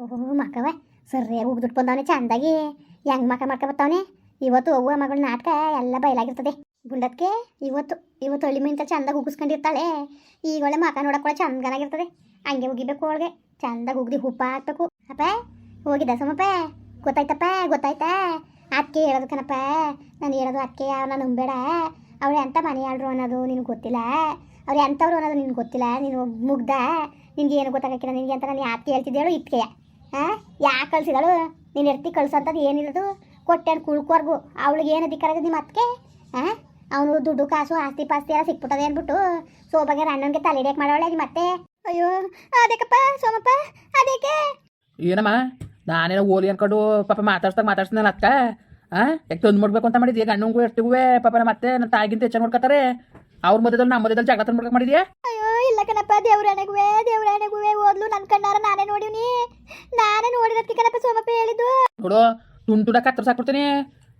ಓಹೋ ಮಕವ ಸರ್ರಿಯಾಗಿ ಉಗ್ದುಟ್ಟು ಬಂದವನೆ, ಚಂದಾಗಿ ಹೆಂಗ್ ಮಕ ಮಾಡ್ಕೊ ಬರ್ತಾವನೆ ಇವತ್ತು ಅವ್ವ ಮಗಳ ನಾಟಕ ಎಲ್ಲ ಬಯಲಾಗಿರ್ತದೆ. ಗುಂಡತ್ಕೆ ಇವತ್ತು ಇವತ್ತು ಹಳ್ಳಿ ಮಿಂತ ಚಂದಾಗಿ ಉಗಿಸ್ಕೊಂಡಿರ್ತಾಳೆ. ಈಗ ಒಳ್ಳೆ ಮಕ ನೋಡಕ್ ಕೂಡ ಚಂದನಾಗಿರ್ತದೆ. ಹಂಗೆ ಉಗಿಬೇಕು ಅವಳಿಗೆ. ಚಂದಾಗಿ ಉಗ್ದಿ ಹುಪ್ಪ ಹಾಕ್ಬೇಕು. ಅಪ್ಪ, ಹೋಗಿದ್ದ ಸಮಪ್ಪ? ಗೊತ್ತಾಯ್ತಪ್ಪ, ಗೊತ್ತಾಯ್ತಾ? ಅಕ್ಕೆ ಹೇಳೋದು ನಾನು ಹೇಳೋದು ಅಕ್ಕೆ ನಾನು ನಂಬೇಡ. ಅವಳು ಎಂಥ ಮನೆ ಆಳ್ರು ಅನ್ನೋದು ನಿನಗೆ ಗೊತ್ತಿಲ್ಲ. ಅವ್ರು ಎಂಥವ್ರು ಅನ್ನೋದು ನಿನ್ಗೆ ಗೊತ್ತಿಲ್ಲ. ನೀನು ಮುಗ್ದ. ನಿನಗೆ ಏನು ಗೊತ್ತಾಗಕ್ಕಿಲ್ಲ. ನಿನಗೆ ಅಂತ ನಾನು ಯಾಕೆ ಹೇಳ್ತಿದ್ದೇಳು ಇಟ್ಕೆಯ ಯಾಕೆ ಕಳ್ಸಿದಳು? ನೀನು ಎರ್ತಿ ಕಳ್ಸೋಂಥದ್ದು ಏನಿರೋದು ಕೊಟ್ಟೆನ್ ಕುಳ್ಕೋರ್ಗು. ಅವಳಿಗೆ ಏನು ಅಧಿಕಾರ ನಿಮ್ಮ ಅತ್ತಿಗೆ ಹಾಂ? ಅವನು ದುಡ್ಡು, ಕಾಸು, ಆಸ್ತಿ, ಪಾಸ್ತಿ ಎಲ್ಲ ಸಿಕ್ಬಿಟ್ಟದೆ ಅಂದ್ಬಿಟ್ಟು ಸೋಬಾಗೆ ಅಣ್ಣನಿಗೆ ತಲೆ ಹಿಡಿಯಕ್ಕೆ ಮಾಡೋಳೆ ನಿಮ್ಮ ಮತ್ತೆ ಅಯ್ಯೋ ಅದಕ್ಕಪ್ಪ ಸೋಮಪ್ಪ ಅದಕ್ಕೆ ಏನಮ್ಮ? ನಾನೇನೋ ಓಲಿ ಅನ್ಕೊಂಡು ಪಾಪ ಮಾತಾಡ್ಸ್ದಾಗ ಮಾತಾಡ್ಸ್ತಾನಲ್ಲ ಅಕ್ಕ ಹಾಂ ಯಾಕೆ ತಂದು ಮಾಡ್ಬೇಕು ಅಂತ ಮಾಡಿದ್ದೆ ಈಗ ಅಣ್ಣಂಗೂ ಎಷ್ಟಿಗೂ ಪಾಪ ಮತ್ತೆ ನನ್ನ ತಾಯಿಗಿಂತ ಹೆಚ್ಚಾಗಿ ನೋಡ್ಕೊತಾರೆ. ಅವ್ರ ಮಧ್ಯದಲ್ಲಿ ನಮ್ಮ ಮಧ್ಯದಲ್ಲಿ ಜಗಳ ತಂದು ಮಾಡಿದ್ಯಾ? ಅಯ್ಯೋ ಇಲ್ಲ ಕಣಪ್ಪ ದೇವ್ರಾಣಗುವೆ ದೇವ್ರಾಣಗುವೆ ಓದ್ಲು ನನ್ ಕಣ್ಣಾರ ನಾನೇ ನೋಡಿವ್ನಿ. ನಾನೇ ನೋಡಿರೋದಕ್ಕೆ ಕಣಪ್ಪ ಸೋಮಪ್ಪ ಹೇಳಿದ್ದು. ನೋಡು ತುಂಡು ತುಂಡ ಕತ್ರ ಸಾಕ್ಬಿಡ್ತೀನಿ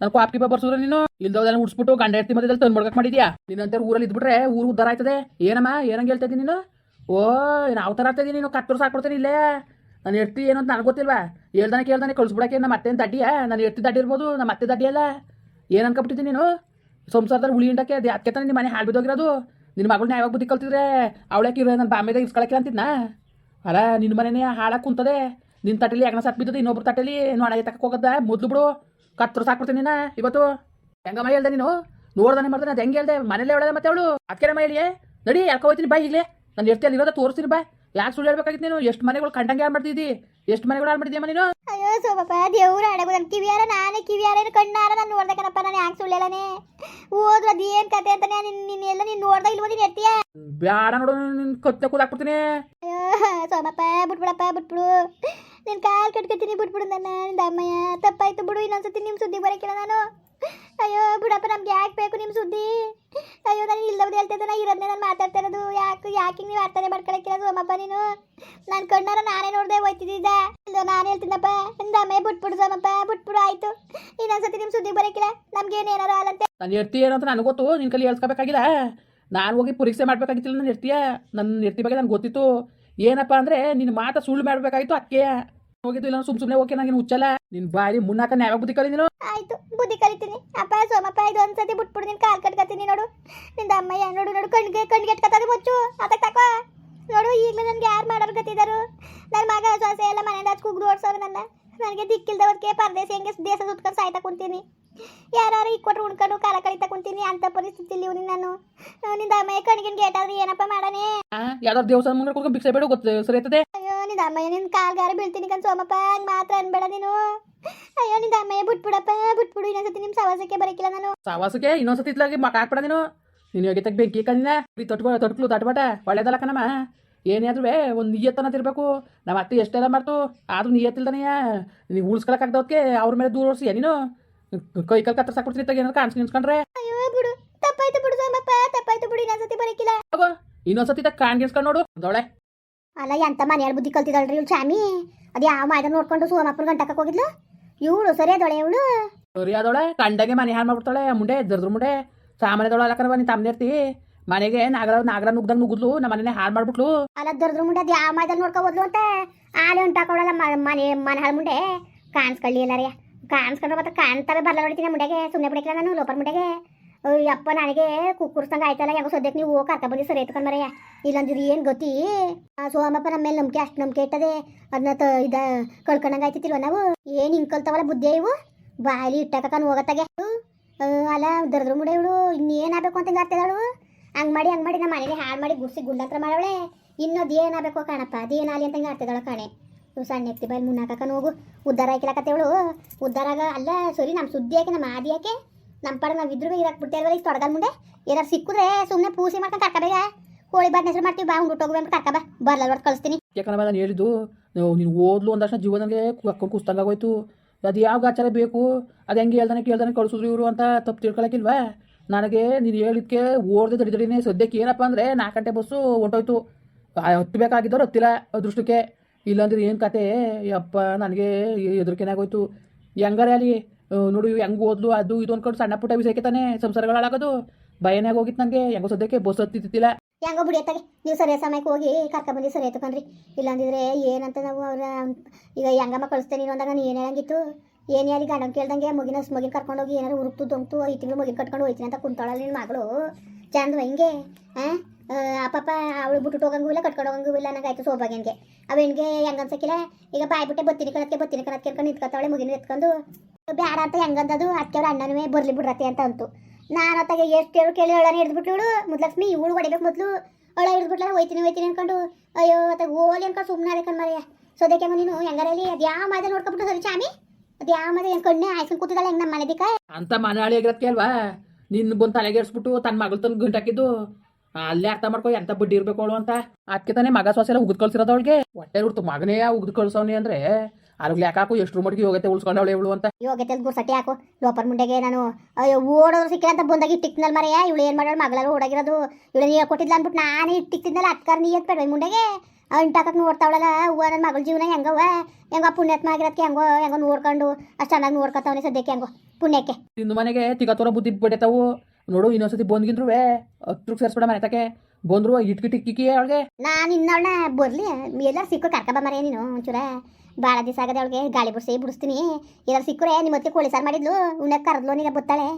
ನಾನು ಕಾಪಿ ಪೇಪರ್ ಬರ್ಸಿದ್ರೆ ನೀನು. ಇಲ್ದೋದನ್ನ ಉಡ್ಸ್ಬಿಟ್ಟು ಗಂಡ ಹೆಂಡತಿ ಮಧ್ಯದಲ್ಲಿ ತಂದು ಮಾಡ್ಬೇಕು ಮಾಡಿದ್ಯಾ? ನೀನಂತ ಊರಲ್ಲಿ ಇದ್ಬಿಟ್ರೆ ಊರು ಉದ್ದಾರ ಆಯ್ತದೆ. ಏನಮ್ಮ ಏನಂಗ ಹೇಳ್ತಾ ಇದ್ದೀನಿ ನೀನು? ಓ ಯಾವ ಥರ ಆಗ್ತಾ ನೀನು ಕತ್ತರ ಸಾಕ್ಬಿಡ್ತೀನಿ ಇಲ್ಲೇ. ನಾನು ಎರ್ತಿ ಏನು ಅಂತ ನನಗೆ ಗೊತ್ತಿಲ್ವಾ? ಹೇಳ್ದಾನೆ ಕೇಳ್ದಾನೆ ಕಳ್ಸ್ಬಿಡಕ್ಕೆ ನಮ್ಮ ಮತ್ತೆ ದಡ್ಡಿಯಾ? ನಾನು ಎರ್ತಿ ದಡ್ಡಿ ಇರ್ಬೋದು ನಮ್ಮ ಅತ್ತೆ ದಡ್ಡಿ ಅಲ್ಲ ಏನು ಅನ್ಕೊಬಿಟ್ಟಿದ್ದೀನಿ ನೀನು? ಸಂಸಾರದಲ್ಲಿ ಹುಳಿ ಹಿಂಡಕ್ಕೆ ಅದು ಅದಕ್ಕೆ ತಾನೇ ನಿಮ್ಮ ಮನೆ ಹಾಳು ಬಿದ್ದೋಗಿರೋದು. ನಿನ್ನ ಮಗಳನ್ನ ಯಾವಾಗ ಬುದ್ಧಿ ಕಲ್ತಿದ್ರೆ ಅವಳಕ್ಕೆ ಇರೋ ನನ್ನ ಬಾಂಬೆದಾಗ ಇಸ್ಕೊಳಕ್ಕೆ ಅಂತಿದ್ನಾ? ಅಲ್ಲ, ನಿನ್ನ ಮನೆನೇ ಹಾಳಾಗಿ ಕುಂತದೆ. ನಿನ್ನ ತಟ್ಟೆಲಿ ಯಾಕನ ಸತ್ ಬಿದ್ದದೆ ಇನ್ನೊಬ್ರು ತಟ್ಟೆಲಿ. ಹಣ ತಕ್ಕ ಹೋಗೋದ. ಮೊದಲು ಬಿಡು. ಕತ್ತರು ಸಾಕ್ಬಿಡ್ತೀನಿ ನೀನು ಇವತ್ತು. ಹೆಂಗಮ್ಮ ಹೇಳ್ದೆ ನೀನು? ನೋಡ್ದಾನೆ ಮಾಡ್ದೆ ಅದು ಹೆಂಗೆ ಹೇಳ್ದೆ? ಮನೇಲೆ ಹೇಳದ ಮತ್ತೆ ಅವಳು. ಅದಕ್ಕೆ ನಮ್ಮ ಹೇಳಿ ನಡಿ ಯಾಕೆ ಹೋಗ್ತೀನಿ ಬಾ ಈಗಲೇ. ನಾನು ಎಷ್ಟಲ್ಲಿ ಇರೋದ ತೋರಿಸ್ತೀನಿ ಬಾ. ಯಾಕೆ ಸುಳ್ಳು ಹೇಳ್ಬೇಕಾಗಿತ್ತು ನೀನು? ಎಷ್ಟು ಮನೆಗಳು ಕಂಡಂಗೆ ಮಾಡ್ತಿದ್ದಿ ಎಷ್ಟು ಮನೆಗಳು ಹಾಳು ಮಾಡಿದ್ಯಮ್ಮ ನೀನು ಅಯ್ಯೋ ಸೋಮಪ್ಪ ದೇವ್ರ ಅಡಗು. ನನ್ನ ಕಿವಿಯಾರ ನಾನೇ ಕಿವಿಯಾರ. ಕಣ್ಣಾರ ನಾನು ನೋಡ್ದೆ ಕಣಪ್ಪ ನಾನು ಯಾಕೆ ಸುಳ್ಳೇಳನೆ ಓದ್ರು ಅದೇನು ಕತೆ ಅಂತ ನಾನು ನಿನ್ನ ಎಲ್ಲ ನೀನು ನೋಡ್ದ ಇಲ್ವೋ ನೀನು ಎರ್ತೀಯ ಬ್ಯಾಡ ನೋಡು ನಿನ್ನ ಕತ್ತೆ ಕೂದಾಕ್ಬಿಡ್ತೀನಿ ಅಯ್ಯೋ ಸೋಮಪ್ಪ ಬಿಟ್ಬಿಡಪ್ಪ ಬಿಟ್ಬಿಡು. ನಿನ್ನ ಕಾಲು ಕಟ್ಕೊತೀನಿ ಬಿಟ್ಬಿಡು ನನ್ನ ನಿಂದ ಅಮ್ಮಯ್ಯ. ತಪ್ಪಾಯ್ತು ಬಿಡು ಇನ್ನೊಂದ್ಸತಿ ನಿಮ್ಮ ಸುದ್ದಿ ಬರೋಕಿಲ್ಲ ನಾನು. ಅಯ್ಯೋ ಬಿಡಪ್ಪ ನಮ್ಗೆ ಯಾಕೆ ಬೇಕು ನಿಮ್ಮ ಸುದ್ದಿ? ಅಯ್ಯೋ ನಾನು ಇಲ್ಲವ್ದು ಹೇಳ್ತಿದ್ದೆ ನಾ ಇರೋದನ್ನೇ ನಾನು ಮಾತಾಡ್ತಾ ಇರೋದು. ಯಾಕೆ ಯಾಕೆ ನೀವು ಅರ್ಥನೇ ಮಾಡ್ಕೊಳಕ್ಕಿರೋದು ಅಮ್ಮಪ್ಪ ನೀನು? ನಾನು ಕಣ್ಣಾರ ನಾನೇ ನೋಡ್ದೆ ಹೋಯ್ತಿದ್ದೆ ಇಲ್ಲ ನಾನು ಹೇಳ್ತೀನಪ್ಪ. ಒಂದು ಅಮ್ಮ ಬಿಟ್ಬಿಡ್ದು ಅಮ್ಮಪ್ಪ ಬಿಟ್ಬಿಡು ಆಯ್ತು. ಇನ್ನೊಂದ್ಸತಿ ನಿಮ್ಮ ಸುದ್ದಿ ಬರೋಕ್ಕಿಲ್ಲ ನಮ್ಗೇನು ಏನಾರು ಅಲ್ಲಂತೆ ನಾನು ಎರ್ತಿ ಏನೋ ಅಂತ ನನಗೆ ಗೊತ್ತು ನಿನ್ನ ಕಲಿ ಹೇಳ್ಸ್ಕೋಬೇಕಾಗಿಲ್ಲ. ನಾನು ಹೋಗಿ ಪರೀಕ್ಷೆ ಮಾಡಬೇಕಾಗಿತ್ತಿಲ್ಲ ನನ್ನ ಎರ್ತಿಯ. ನನ್ನ ಎರ್ತಿ ಬಗ್ಗೆ ನನಗೆ ಗೊತ್ತಿತ್ತು. ಏನಪ್ಪ ಅಂದರೆ ನಿನ್ನ ಮಾತ ಸುಳ್ಳು ಮಾಡಬೇಕಾಗಿತ್ತು ಅಕ್ಕೆ. ಹೋಗಿದ್ದು ಇಲ್ಲ ಸುಮ್ ಸುಮ್ಮನೆ ಹೋಗಿ ನನಗೆ ಹುಚ್ಚಲ್ಲ. ನಿನ್ನ ಬಾಯಿ ಮುನ್ನಾಕ ಯಾವಾಗ ಬುದ್ಧಿ ಕಲಿ ನೀನು. ಆಯ್ತು ಬುದ್ಧಿ ಕಲಿತೀನಿ. ಅಪ್ಪ ಸೋಮಪ್ಪ ಇದು ಒಂದ್ಸತಿ ಬಿಟ್ಬಿಡು ನಿನ್ ಕಾಲ್ ಕಟ್ಕತೀನಿ ನೋಡು ನಿಂದ ಅಮ್ಮಯ್ಯ ನೋಡು ನೋಡು ಕಣ್ಗೆ ಕಣ್ಗೆ ಎಟ್ಕತ್ತದೆ ಮುಚ್ಚು. ಅದಕ್ಕೆ ತಕೋ. ನೋಡು ಈಗಲೂ ನನಗೆ ಯಾರು ಮಾಡೋರು ಗೊತ್ತಿದ್ದಾರು? ನನ್ನ ಮಗ ಸೊಸೆ ಎಲ್ಲ ಮನೆಯಿಂದ ಹಚ್ಚಿ ಕುಗ್ದು ಓಡಿಸೋರು ನನ್ನ. ನನಗೆ ದಿಕ್ಕಿಲ್ದವಕ್ಕೆ ಪರದೇಶ ಹೆಂಗೆ ದೇಶ ಸುತ್ಕೊಂಡು ಸಾಯ್ತಾ ಕುಂತೀನಿ. ಯಾರು ಇಕ್ಕೊಟ್ರು ಉಣ್ಕೊಂಡು ಕಾಲ ಕಳೀತಾ ಕುಂತೀನಿ ಅಂತ ಪರಿಸ್ಥಿತಿಲಿ ಇವ್ನಿ ನಾನು. ನಿಂದ ಅಮ್ಮಯ್ಯ ಕಣ್ಗಿನ ಗೇಟಾದ್ರೆ ಏನಪ್ಪ ಮಾಡಾನೆ ಯಾವ್ದಾದ್ರು ದೇವಸ್ಥಾನ ಮುಂದೆ ಕುಡ್ಕೊಂಡು ಭಿಕ್ಷೆ ಬೇಡ ಗೊತ್ತು ಸರಿ ಆಯ್ತದೆ? ಅಯ್ಯೋ ನಿಂದ ಅಮ್ಮಯ್ಯ ನಿನ್ನ ಕಾಲ್ಗಾರ ಬೀಳ್ತೀನಿ ಕಣ್ ಸೋಮಪ್ಪ ಹಂಗೆ ಮಾತ್ರ ಅನ್ಬೇಡ ನೀನು. ಅಯ್ಯೋ ನಿಂದ ಅಮ್ಮಯ್ಯ ಬಿಟ್ಬಿಡಪ್ಪ ಬಿಟ್ಬಿಡು ಇನ್ನೊಂದ್ಸತಿ ನಿಮ್ಮ ಸವಾಸಕ್ಕೆ ಬರಕಿಲ್ಲ ನಾನು. ಸಾವಾಸಕ್ಕೆ ಇನ್ನೊಂದ್ಸತಿ ಇತ್ಲಾಗಿ ಮಕ ಹಾಕ್ಬೇಡ ನೀನು. ನೀನು ತೆಗ್ ಬೆಂಕಿ ಕಂದಿನ ತೊಟ್ಕೊ ತೊಟ್ಕಲು ತಟ್ಬಾಟ. ಒಳ್ಳೇದಲ್ಲ ಕಣಮ್ಮ. ಏನೇ ಆದ್ರೂ ಒಂದು ನಿಯತ್ತನ ತಿರ್ಬೇಕು. ನಮ್ಮ ಅತ್ತೆ ಎಷ್ಟೆಲ್ಲ ಮಾಡ್ತು? ಆದ್ರೂ ನಿಯತ್ತಿಲ್ದನೆಯ? ನೀವು ಉಳಿಸ್ಕೊಳಕ್ಕಾಗ್ದವಕ್ಕೆ ಅವ್ರ ಮೇಲೆ ದೂರ ಓಡಿಸಿ ನೀನು? ಕೈ ಕಲ್ ಕತ್ರ ಸಾಕ್ಬಿಡ್ತೀನಿ ತಗ ಏನಾದ್ರೂ ಕಾಣಿಸ್ ನಿನ್ಸ್ಕೊಂಡ್ರೆ ಬಿಡು. ತಪ್ಪಾಯ್ತು ಬಿಡು ಸೋಮಪ್ಪ. ತಪ್ಪಾಯ್ತು ಬಿಡು. ಇನ್ನೊಂದ್ಸತಿ ಬರಕಿಲ್ಲ. ಇನ್ನೊಂದ್ಸತಿ ತಗ ಕಾಣ್ಗಿಸ್ಕೊಂಡು ನೋಡು. ದೊಳೆ. ಅಲ್ಲ ಎಂತ ಮನೆಯಲ್ಲಿ ಬುದ್ಧಿ ಕಲ್ತಿದ್ದಾಳ್ರಿ ಇವ್ಳು ಚಾಮಿ? ಅದು ಯಾವ ಮಾಡ ನೋಡ್ಕೊಂಡು ಸೋಮಪ್ಪನ ಗಂಟಕ್ಕೆ ಹೋಗಿದ್ಲು? ಇವಳು ಸರಿ ಅದೊಳೆ ಇವಳು? ಸರಿ ಅದೊಳೆ ಕಂಡಗೆ ಮನೆ ಹಾಳು ಮಾಡ್ಬಿಡ್ತಾಳೆ. ಮುಂಡೆ ಜರ್ದ್ರ ಮುಂಡೆ. ಸಾಮಾನ್ಯದೊಳೆ ಅಲ್ಲಕನ ನೀನು ತಮ್ಮನೆ ಇರ್ತಿ. ಮನೆಗೆ ನಾಗರ ನಾಗರ ನುಗ್ದಂಗೆ ನುಗ್ಗುದ್ಲು ನಮ್ಮ ಮನೆನೇ ಹಾಳು ಮಾಡ್ಬಿಟ್ಲು. ಅಲ್ಲ ದರ್ದ್ರ ಮುಂಡೆ ಅದು ಯಾವ ಮಾದಲ್ಲಿ ನೋಡ್ಕೊಬೋದ್ಲು ಅಂತ. ಆಲೆ ಉಂಟಾಕೊಳಲ್ಲ ಮನೆ ಮನೆ ಹಾಳು ಮುಂಡೆ. ಕಾಣಿಸ್ಕೊಳ್ಳಿ ಎಲ್ಲಾರೇ ಕಾಣಿಸ್ಕೊಂಡ್ರೆ ಮತ್ತೆ ಕಾಣ್ತಾವೆ ಬರಲ್ಲ ನೋಡ್ತೀನಿ ಮುಂಡೆಗೆ. ಸುಮ್ಮನೆ ಬಿಡಕ್ಕಿಲ್ಲ ನಾನು ಲೋಪರ್ ಮುಂಡೆಗೆ. ಅಪ್ಪ ನನಗೆ ಕುಕ್ಕುರ್ಸಂಗೆ ಆಯ್ತಲ್ಲ, ಯಾಕೋ ಸದ್ಯಕ್ಕೆ ನೀವು ಕರ್ಕ ಬಂದು ಸರಿ ಎತ್ಕೊಂಡ್ ಮರೆಯ. ಇಲ್ಲಂದ್ರೆ, ಏನು ಗೊತ್ತಿ? ಸೋಮಪ್ಪ ನಮ್ಮ ಮೇಲೆ ನಂಬಿಕೆ, ಅಷ್ಟು ನಂಬಿಕೆ ಇಟ್ಟದೆ. ಅದನ್ನ ತ ಇದ ಕಳ್ಕೊಂಡಂಗೆ ಆಯ್ತಿತ್ತಿಲ್ವ ನಾವು? ಏನು ಹಿಂಗೆ ಕಲ್ತಾವಲ್ಲ ಬುದ್ಧಿ ಇವು? ಬಾಯಲ್ಲಿ ಇಟ್ಟಕನ್ ಹೋಗತ್ತಾಗೆ. ಅಲ್ಲ, ದರ್ದ್ರ ಮುಡೆ ಇವಳು ಇನ್ನೇನಾಗಬೇಕು ಅಂತ ಹಿಂಗೆ ಹಂಗ್ ಮಾಡಿ, ಹಂಗೆ ಮಾಡಿ, ನಮ್ಮ ಮನೇಲಿ ಹಾಳು ಮಾಡಿ ಗುಡ್ಸಿ ಗುಂಡಂತ್ರ ಮಾಡವಳೆ. ಇನ್ನೊಂದು ಏನಾಗಬೇಕು ಕಾಣಪ್ಪ ಅದೇನಾಲಿ ಅಂತ ಹಿಂಗೆ ಆಗ್ತಿದ್ದಾಳ ಕಾಣೆ. ನೀವು ಸಣ್ಣ ಎತ್ತಿ ಬಾಯಲ್ಲಿ ಮುನ್ನಾಕನ್ ಹೋಗು. ಉದ್ದಾರ ಹಾಕಿಲಕತ್ತೇವಳು ಉದ್ಧಾರ ಆಗ, ಅಲ್ಲ, ಸರಿ ನಮ್ಮ ಸುದ್ದಿ ಹಾಕಿ ನಮ್ಮ ಆದಿ ಹಾಕಿ ನಮ್ಮ ಪಡ ನಾವು ಇದ್ರೂ ಇರಕ್ಕೆ ಬಿಡ್ತೇವಲ್ಲ ಈಗ ತೊಡಗಲ್ ಮುಂದೆ? ಏನಾರು ಸಿಕ್ಕಿದ್ರೆ ಸುಮ್ಮನೆ ಪೂಸಿ ಮಾಡ್ಕೊಂಡು ಕರ್ಕಬೇಗ ಕೋಳಿ ಬಾರ್ ಹೆಸರು ಮಾಡ್ತೀವಿ, ಬಾ ಉಂಡು ಹೋಗ್ಬೇಕು ಕರ್ಕ ಬಾ. ಬರ್ಲ ಕಳಿಸ್ತೀನಿ. ಯಾಕಂದ್ರೆ ನಾನು ಹೇಳಿದ್ದು, ನೀವು, ನೀನು ಓದ್ಲು ಒಂದಷ್ಟು ಜೀವ ನನಗೆ ಕುಸ್ತಂಗಾಗೋಯ್ತು ಅದು ಯಾವ ಗಾಚಾರ ಬೇಕು? ಅದು ಹೆಂಗೆ ಹೇಳ್ದಾನೆ ಕೇಳ್ದಾನೆ ಕಳ್ಸಿದ್ರು ಇವರು ಅಂತ ತಪ್ಪು ತಿಳ್ಕೊಳಕ್ಕಿಲ್ವಾ? ನನಗೆ ನೀನು ಹೇಳಿದ್ಕೆ ಓಡ್ದೆ ದಡಿದಡಿನೇ ಸದ್ಯಕ್ಕೆ ಏನಪ್ಪ ಅಂದರೆ ನಾಲ್ಕು ಗಂಟೆ ಬಸ್ಸು ಹೊಂಟೋಯ್ತು ಹತ್ತಬೇಕಾಗಿದ್ದವ್ರು ಹತ್ತಿಲ್ಲ ಅದೃಷ್ಟಕ್ಕೆ. ಇಲ್ಲಾಂದ್ರೆ ಏನು ಕತೆ? ಯಪ್ಪ, ನನಗೆ ಹೆದರಿಕೆನಾಗೋಯ್ತು ಹೆಂಗಾರೆ ಅಲ್ಲಿ? ನೋಡು ಹೆಂಗೆ ಓದ್ಲು, ಅದು ಇದು ಅಂದ್ಕೊಂಡು ಸಣ್ಣ ಪುಟ್ಟ ವಿಷಯಕ್ಕೆ ತಾನೇ ಸಂಸಾರಗಳು ಹಾಳಾಗೋದು. ಭಯನಾಗ ಹೋಗಿತ್ತು ನನಗೆ. ಹೆಂಗೋ ಸದ್ಯಕ್ಕೆ ಬಸ್ ಹತ್ತಿತ್ತಿಲ್ಲ. ಹೆಂಗೋ ಬಿಡಿ ಅತ್ತಾಗೆ. ನೀವು ಸರಿಯ ಸಮಯಕ್ಕೆ ಹೋಗಿ ಕರ್ಕೊಂಡ್ಬಂದು ಸರಿ ಆಯ್ತು ಕಣ್ರಿ. ಇಲ್ಲಾಂದಿದ್ರೆ ಏನಂತ ನಾವು ಅವ್ರ, ಈಗ ಹೆಂಗಮ್ಮ ಕಳಿಸ್ತೇನೆ ನೀನು ಅಂದಾಗ ನೀನು ಹೇಳಂಗಿತ್ತು ಏನು ಅಲ್ಲಿ ಗಂಡನ ಕೇಳ್ದಂಗೆ ಮುಗಿನ ಮಗಿನ ಕರ್ಕೊಂಡೋಗಿ ಏನಾರು ಉರುಕ್ತು ದೊಂಕ್ತು ಈ ತಿಂಗಳು ಮಗಿನ ಕಟ್ಕೊಂಡು ಹೋಯ್ತೀನಿ ಅಂತ ಕುಂತಾಳಲ್ಲ ನಿನ್ನ ಮಗಳು. ಚಂದ ಹೆಂಗೆ? ಹಾಂ ಅಪ್ಪಪ್ಪ ಅವಳು ಬಿಟ್ಟು ಹೋಗಂಗೂ ಇಲ್ಲ, ಕಟ್ಕೊಂಡು ಹೋಗಂಗೂ ಇಲ್ಲ ನಂಗಾಯ್ತು ಹೆಂಗೆ ಅವ ಹೆಂಗೆ ಹೆಂಗ ಅನ್ಸಕ್ಕಿಲ್ಲ? ಈಗ ಬಾಯ್ ಬಿಟ್ಟೆ ಬತ್ತಿನಿ ಕಣಕ್ಕೆ ಬತ್ತಿನ ಕಣಕ್ಕೆ ಕೇಳ್ಕೊಂಡು ನಿಂತ್ಕೊತಾವಳೆ ಮುಗಿನ ಎತ್ಕೊಂಡು. ಬೇಡ ಅಂತ ಹೆಂಗಂದದು ಅದಕ್ಕೆ ಅವ್ರ ಅಣ್ಣನೂ ಬರ್ಲಿ ಬಿಡ್ರತ್ತೆ ಅಂತ ಅಂತು. ನಾನು ಅತ್ತಾಗೆ ಎಷ್ಟು ಹೇಳು ಕೇಳಿ ಅಳನೇ ಹಿಡಿದ್ಬಿಟ್ಟು ಮುದ್ಲಕ್ಷ್ಮಿ ಇವಳು ಹೊಡಿಬೇಕು ಮೊದಲು. ಅಳ ಹಿಡಿದ್ಬಿಟ್ಲ ಹೋಯ್ತೀನಿ ಹೋಯ್ತೀನಿ ಅನ್ಕೊಂಡು. ಅಯ್ಯೋ, ಅತ್ತಾಗ ಓಲಿ ಅನ್ಕೊಂಡು ಸುಮ್ಮನೆ ಅದಕ್ಕೆ ಮರೆಯ. ಸೋದಕ್ಕೆ ನೀನು ಹೆಂಗಾರಲ್ಲಿ? ಅದು ಯಾವ ಮಾದ ನೋಡ್ಕೊಬಿಟ್ಟು ಸರಿ ಚಾಮಿ? ಅದು ಯಾವ ಮಾದ ಹೆಂಗೆ ಕಣ್ಣೆ ಆಯ್ಸ್ಕೊಂಡು ಕೂತಿದ್ದಾಳೆ ಹೆಂಗೆ ನಮ್ಮ ಮನೆದಿಕ್ಕ ಅಂತ ಮನಾಳಿ ಆಗಿರತ್ತೆ ಅಲ್ವಾ? ನಿನ್ನ ಬಂದು ತಲೆಗೇರಿಸ್ಬಿಟ್ಟು ತನ್ನ ಮಗಳು ತನ್ನ ಗಂಟು ಹಾಕಿದ್ದು. ಅಲ್ಲೇ ಅರ್ಥ ಮಾಡ್ಕೊ, ಎಂತ ಬಡ್ಡಿ ಇರ್ಬೇಕು ಅವಳು ಅಂತ. ಅದಕ್ಕೆ ತಾನೇ ಮಗ ಸೊಸೆ ಎಲ್ಲ ಉಗಿದ್ ಕಳ್ಸಿರೋದು ಅವಳಿಗೆ. ಹೊಟ್ಟೆ ಹುಡ್ತು ಮಗನೇ ಉಗಿದ್ ಕಳ್ಸೋನಿ ಅಂದ್ರೆ ಅಲ್ಲಿಗೆ ಯಾಕಾಕು ಎಷ್ಟು ಮಟ್ಟಿಗೆ ಹೋಗತ್ತೆ ಅವಳು ಇವಳು ಅಂತ. ಯೋಗ್ಯತೆ ಗುರ್ಸಟ್ಟಿ ಹಾಕು. ಲೋಪರ್ ಮುಂಡೆಗೆ ನಾನು ಅಯ್ಯೋ ಓಡೋರು ಸಿಕ್ಕಿಲ್ಲ ಅಂತ ಬಂದಾಗಿ ಇಟ್ಟಿಕ್ನಲ್ ಮರೆಯ. ಇವಳು ಏನು ಮಾಡೋಳು? ಮಗಳರು ಓಡಾಗಿರೋದು. ಇವಳು ನೀರು ಕೊಟ್ಟಿದ್ಲ ಅಂದ್ಬಿಟ್ಟು ನಾನು ಇಟ್ಟಿಕ್ತಿದ್ನಲ್ಲ ಅತ್ಕಾರ ನೀ ಅಂತ ಬೇಡ ಮುಂಡೆಗೆ. ಅಂಟಾಕಕ್ಕೆ ನೋಡ್ತಾವಳಲ್ಲ ಹೂವ ನನ್ನ ಮಗಳ ಜೀವನ ಹೆಂಗವ ಹೆಂಗ ಪುಣ್ಯಾತ್ಮ ಆಗಿರೋದಕ್ಕೆ ಹೆಂಗೋ ಹೆಂಗೋ ನೋಡ್ಕೊಂಡು ಅಷ್ಟು ಚೆನ್ನಾಗಿ ನೋಡ್ಕೊತಾವನೆ ಸದ್ಯಕ್ಕೆ ಹೆಂಗೋ ಪುಣ್ಯಕ್ಕೆ. ತಿಂದು ಮನೆಗೆ ತಿಗತೋರ ಬುದ್ಧಿ ಬಿಡತಾವು ನೋಡು ಇನ್ನೊಂದ್ಸತಿ ಬಂದ್ಗಿಂದ್ರು ಹತ್ರಕ್ಕೆ ಸೇರಿಸ್ಬಿಡ ಮನೆ ತಕ್ಕೆ. ಬಂದ್ರು ಇಟ್ಕಿ ಟಿಕ್ಕಿ ಅವಳಿಗೆ? ನಾನು ಇನ್ನವಳನ್ನ ಬರ್ಲಿ. ಎಲ್ಲ ಸಿಕ್ಕು ಕರ್ಕಬ ಮರೆ ನೀನು ಒಂಚೂರ. ಭಾಳ ದಿವಸ ಆಗದೆ ಅವಳಿಗೆ ಗಾಳಿ ಬಿಡಿಸಿ ಬಿಡಿಸ್ತೀನಿ. ಎಲ್ಲ ಸಿಕ್ಕರೆ ನಿಮ್ಮ ಮತ್ತೆ ಕೋಳಿ ಸಾರು ಮಾಡಿದ್ಲು ಉಣ್ಣಕ್ಕೆ ಕರೆದ್ಲು ನೀಗ ಬತ್ತಾಳೆ.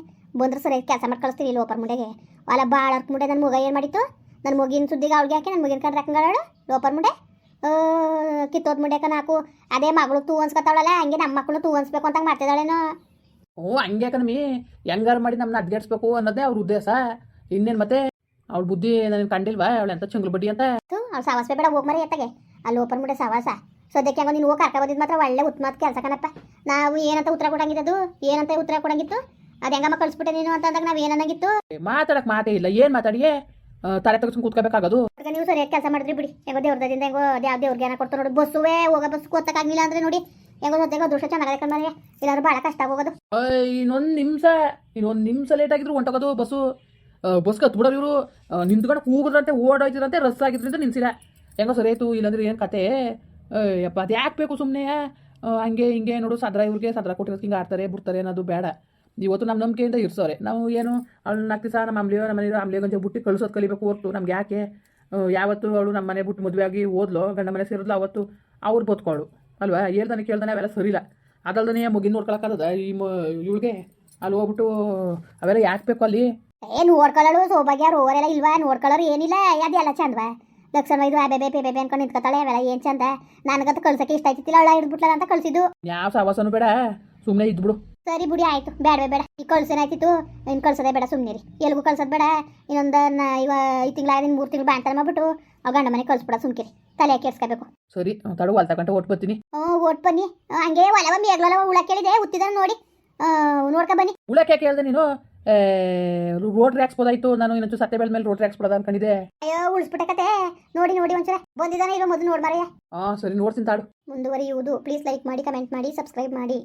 ಬಂದ್ರೆ ಸರಿ ಕೆಲಸ ಮಾಡಿ ಕಳಿಸ್ತೀನಿ ಲೋಪರ್ ಮುಂಡೆಗೆ. ಅಲ್ಲ ಭಾಳ ಅರ್ಕ ಮುಂಡೆ ನನ್ನ ಮಗ ಏನು ಮಾಡಿತ್ತು? ನನ್ನ ಮಗಿನ ಸುದ್ದಿಗೆ ಅವಳಿಗೆ ಹಾಕಿ ನನ್ನ ಮಗಿನ ಕಂಡ್ರೆ ಹಾಕಂಗಾಳು ಲೋಪರ್ ಮುಂಡೆ. ಕಿತ್ತೋದ್ ಮುಂಡೆಕ ನಾಕು. ಅದೇ ಮಗಳು ತೂ ಅನ್ಸ್ಕೊತಾವಳಲ್ಲ ಹಂಗೆ ನಮ್ಮ ಮಕ್ಕಳು ತೂ ಅನ್ಸ್ಬೇಕು ಅಂತ ಮಾಡ್ತಿದ್ದಾಳೇನೋ. ಓ ಹಂಗೆ ಕಣಮಿ ಹೆಂಗಾರು ಮಾಡಿ ನಮ್ಮನ್ನ ಅಡ್ಗೆಡ್ಸ್ಬೇಕು ಅನ್ನೋದೇ ಅವ್ರ ಉದ್ದೇಶ. ಇನ್ನೇನು ಮತ್ತೆ? ಅವಳ ಬುದ್ಧಿ ನನಗೆ ಕಂಡಿಲ್ವಾ? ಅವಳು ಎಂತ ಚುಂಗ್ಲು ಬಡ್ಡಿ ಅಂತ? ತು ಸಾವಾಸ ಬೇಡ ಹೋಗಿ ಮರಿ ಎತ್ತಗೆ. ಅಲ್ಲಿ ಓಪನ್ ಮಾಡಿ ಸಾವಾಸ. ಸದ್ಯಕ್ಕೆ ಹಂಗ ನೀನು ಹೋಗಿ ಕರ್ಕ ಬಂದಿದ್ದು ಮಾತ್ರ ಒಳ್ಳೆ ಉತ್ಮಾತ್ ಕೆಲಸ ಕಣಪ್ಪ. ನಾವು ಏನಂತ ಉತ್ತರ ಕೊಡಂಗಿದ್ದು ಏನಂತ ಉತ್ತರ ಕೊಡಂಗಿತ್ತು? ಅದ ಹೆಂಗಮ್ಮ ಕಳಿಸ್ಬಿಟ್ಟೆ ನೀನು ಅಂತ ಅಂದಾಗ ನಾವು ಏನನ್ನಾಗಿತ್ತು ಮಾತಾಡಕ್ ಮಾತೇ ಇಲ್ಲ. ಏನು ಮಾತಾಡಿಯೇ? ತಲೆ ತೆಗೆಸ್ಕೊಂಡು ಕೂತ್ಕೋಬೇಕಾಗೋದು. ನೀವು ಸರಿಯಾಗಿ ಕೆಲಸ ಮಾಡಿದ್ರಿ ಬಿಡಿ. ಹೆಂಗೋ ದೇವ್ರದಿಂದ ಹೆಂಗೋ ಯಾವ ದೇವ್ರಿಗೆ ಏನೋ ಕೊಡ್ತಾರೆ ನೋಡಿ. ಬಸ್ಸುವೇ ಹೋಗ ಬಸ್ ಕೂತಕಾಗಿಲ್ಲ ಅಂದ್ರೆ ನೋಡಿ. ಹೆಂಗೋ ಸದ್ಯಕ್ಕೆ ದುಷ್ಟ ಚೆನ್ನಾಗಿದೆ ಕಣ್ಮನೆ ಇಲ್ಲಾಂದ್ರೆ ಭಾಳ ಕಷ್ಟ ಆಗೋದು ಇನ್ನೊಂದ್ ನಿಮಿಷ ಇನ್ನೊಂದ್ ನಿಮಿಷ ಲೇಟ್ ಆಗಿದ್ರು ಹೊಂಟೋಗೋದು ಬಸ್ಸು. ಬಸ್ ಕತ್ಬಿಡೋರು ಇವರು ನಿಂತ್ಕೊಂಡು ಕೂಗಿದ್ರಂತೆ ಓಡೋಯ್ತಿರಂತೆ ರಸ್ ಆಗಿದ್ರಿಂದ ನಿಲ್ಸಿಲ್ಲ. ಹೆಂಗೋ ಸರಿ ಆಯ್ತು, ಇಲ್ಲಾಂದ್ರೆ ಏನು ಕತೆ? ಯಪ್ಪ, ಅದು ಯಾಕೆ ಬೇಕು ಸುಮ್ಮನೆ ಹಂಗೆ ಹಿಂಗೆ ನೋಡು, ಸದ್ರ ಇವ್ರಿಗೆ ಸದ್ರ ಕೊಟ್ಟಿರೋದು ಹಿಂಗೆ ಆಡ್ತಾರೆ, ಬಿಡ್ತಾರೆ ಅನ್ನೋದು ಬೇಡ. ಇವತ್ತು ನಮ್ಮ ನಂಬಿಕೆಯಿಂದ ಇರ್ಸೋರೆ. ನಾವು ಏನು, ಅವಳು ನಾಲ್ಕು ದಿವಸ ನಮ್ಮ ಅಂಬ್ಲಿಯೋ ನಮ್ಮ ಮನೆಯೋ ಅಂಬ್ಲಿಯೋ ಗಂಜೆ ಬಿಟ್ಟು ಕಳಿಸೋದು ಕಲಿಬೇಕು ಹೊರ್ತು. ನಮ್ಗೆ ಯಾಕೆ? ಯಾವತ್ತು ಅವಳು ನಮ್ಮ ಮನೆ ಬಿಟ್ಟು ಮದುವೆ ಆಗಿ ಓದ್ಲೋ ಗಂಡ ಮನೆ ಸೇರಿದ್ಲು, ಅವತ್ತು ಅವ್ರು ಬದುಕೋಳು. ಅಲ್ವಾ? ಹೇಳ್ದಾನೆ ಕೇಳ್ದಾನೆ ಅವೆಲ್ಲ ಸರಿಲ್ಲ ಅದಲ್ದನೇ ಮುಗಿನ ನೋಡ್ಕೊಳಕ್ಕಾಗದ ಈ ಇವಳಿಗೆ? ಅಲ್ಲಿ ಹೋಗ್ಬಿಟ್ಟು ಅವೆಲ್ಲ ಯಾಕೆ ಬೇಕು ಅಲ್ಲಿ? ಏ ನೋಡ್ಕೊಳ್ಳೋಳು ಸೌಭಾಗ್ಯ ಓರೆಲ್ಲ ಇಲ್ವಾ? ನೋಡ್ಕೊಳ್ಳೋರು ಏನಿಲ್ಲ ಅದೆಲ್ಲ ಚಂದವಾ. ಲಕ್ಷಣ ಇದು ಆ ಬೇಬೆ ಬೇಬೆ ಅನ್ಕೊಂಡು ನಿಂತ್ಕೊತಾಳೆ ಅವೆಲ್ಲ ಏನು ಚಂದ? ನನಗಂತ ಕಳ್ಸಕ್ಕೆ ಇಷ್ಟ ಆಯ್ತಿಲ್ಲ ಅವಳ ಹಿಡಿದ್ಬಿಟ್ಲ ಅಂತ ಕಳ್ಸಿದ್ದು. ಯಾವ ಸವಾಸನು ಬೇಡ ಸುಮ್ಮನೆ ಇದ್ಬಿಡು. ಸರಿ ಬಿಡಿ ಆಯ್ತು. ಬೇಡ ಬೇಡ ಈ ಕಳ್ಸೇನಾಯ್ತಿತ್ತು ಇನ್ನು ಕಳ್ಸೋದೇ ಬೇಡ ಸುಮ್ಮನೆ ಎಲ್ಗೂ ಕಳ್ಸೋದು ಬೇಡ. ಇನ್ನೊಂದು ಇವ ಈ ತಿಂಗಳ ಮೂರು ತಿಂಗಳು ಬಾಂತರ ಮಾಡ್ಬಿಟ್ಟು ಆ ಗಂಡ ಮನೆ ಕಳ್ಸ್ಬಿಡ ಸುಮ್ಕಿರಿ ತಲೆ ಕೇಳಿಸ್ಕೋಬೇಕು ಸರಿ ತಡು ಹೊಲ್ತ ತಗೊಂಡು ಓಟ್ ಬರ್ತೀನಿ. ಹ್ಞೂ ಓಟ್ ಬನ್ನಿ. ಹಂಗೆ ಒಲವ ಮೇಗ್ಲವ ಉಳ ಕೇಳಿದೆ ಉತ್ತಿದ ನೋಡಿ. ನೋಡ್ಕೊ ಬನ್ನಿ. ಉಳಕ್ಕೆ ಕೇಳಿದೆ ನೀನು? ರೋಡ್ ಹಾಕ್ಸ್ಬೋದಾಯ್ತು ನಾನು ಇನ್ನೊಂದು ಸತ್ತೆ ಬೆಳ್ದ ಮೇಲೆ ರೋಡ್ ಹಾಕ್ಸ್ಬೋದ ಅನ್ಕೊಂಡಿದ್ದೆ. ಅಯ್ಯೋ ಉಳಿಸ್ಬಿಟ್ಟೆ ಕತೆ. ನೋಡಿ ನೋಡಿ ಒಂಚೂರ. ಬಂದಿದ್ದಾನೆ ಈಗ ಮೊದಲು ನೋಡ್ಮಾರಯ್ಯ ಹಾ ಸರಿ ನೋಡ್ತೀನಿ ತಾಡು ಮುಂದುವರಿಯುವುದು. ಪ್ಲೀಸ್ ಲೈಕ್ ಮಾಡಿ ಕಮೆಂಟ್ ಮಾಡಿ ಸಬ್ಸ್ಕ್ರೈಬ್ ಮಾಡಿ.